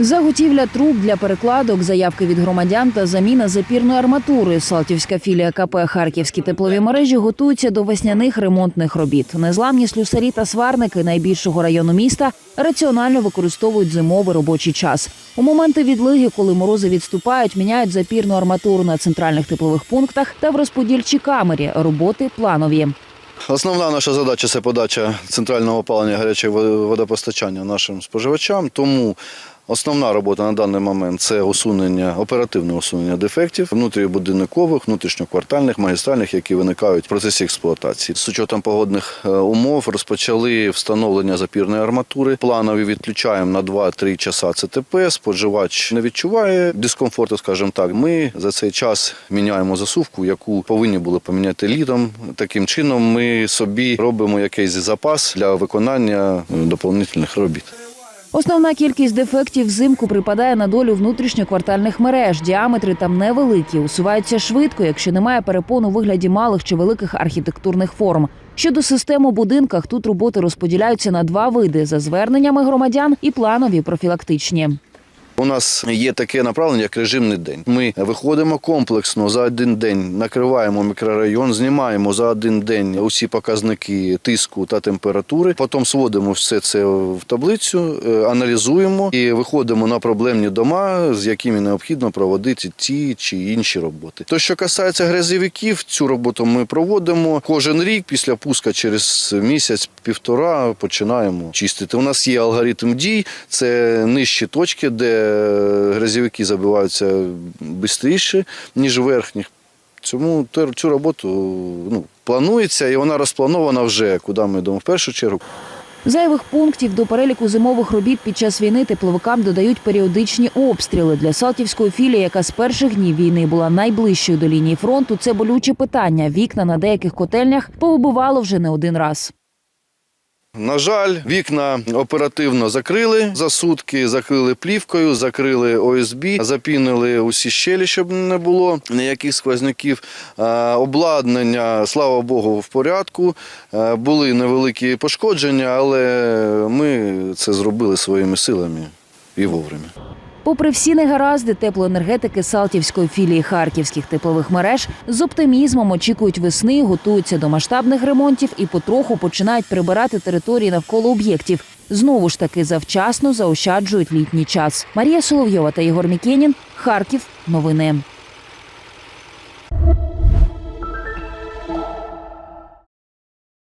Заготівля труб для перекладок, заявки від громадян та заміна запірної арматури. Салтівська філія КП Харківські теплові мережі готуються до весняних ремонтних робіт. Незламні слюсарі та сварники найбільшого району міста раціонально використовують зимовий робочий час. У моменти відлиги, коли морози відступають, міняють запірну арматуру на центральних теплових пунктах та в розподільчій камері. Роботи планові. Основна наша задача це подача центрального опалення гарячого водопостачання нашим споживачам. Тому основна робота на даний момент це усунення, оперативне усунення дефектів внутрібудинкових, внутрішньоквартальних, магістральних, які виникають в процесі експлуатації. З учетом погодних е, умов розпочали встановлення запірної арматури. Планові відключаємо на 2-3 часа ЦТП. Споживач не відчуває дискомфорту, скажімо так. Ми за цей час міняємо засувку, яку повинні були поміняти літом. Таким чином ми собі робимо якийсь запас для виконання е, доповнительних робіт. Основна кількість дефектів взимку припадає на долю внутрішньоквартальних мереж. Діаметри там невеликі, усуваються швидко, якщо немає перепон у вигляді малих чи великих архітектурних форм. Щодо систем у будинках, тут роботи розподіляються на два види за зверненнями громадян і планові профілактичні. У нас є таке направлення, як режимний день. Ми виходимо комплексно за один день, накриваємо мікрорайон, знімаємо за один день усі показники тиску та температури. Потім сводимо все це в таблицю, е, аналізуємо і виходимо на проблемні дома, з якими необхідно проводити ті чи інші роботи. То, що касається грязовиків, цю роботу ми проводимо кожен рік. Після пуска через місяць-півтора починаємо чистити. У нас є алгоритм дій, це нижчі точки, де грязовики забиваються швидше, ніж верхніх. Цьому цю роботу ну, планується і вона розпланована вже, куди ми йдемо в першу чергу. Зайвих пунктів до переліку зимових робіт під час війни тепловикам додають періодичні обстріли для Салтівської філії, яка з перших днів війни була найближчою до лінії фронту. Це болюче питання. Вікна на деяких котельнях повибивало вже не один раз. На жаль, вікна оперативно закрили за сутки, закрили плівкою, закрили ОСБ, запінили усі щелі, щоб не було ніяких сквозняків. Е, Обладнання, слава Богу, в порядку. Е, Були невеликі пошкодження, але ми це зробили своїми силами і вовремя. Попри всі негаразди, теплоенергетики Салтівської філії харківських теплових мереж з оптимізмом очікують весни, готуються до масштабних ремонтів і потроху починають прибирати території навколо об'єктів. Знову ж таки завчасно заощаджують літній час. Марія Соловйова та Ігор Мікенін. Харків. Новини.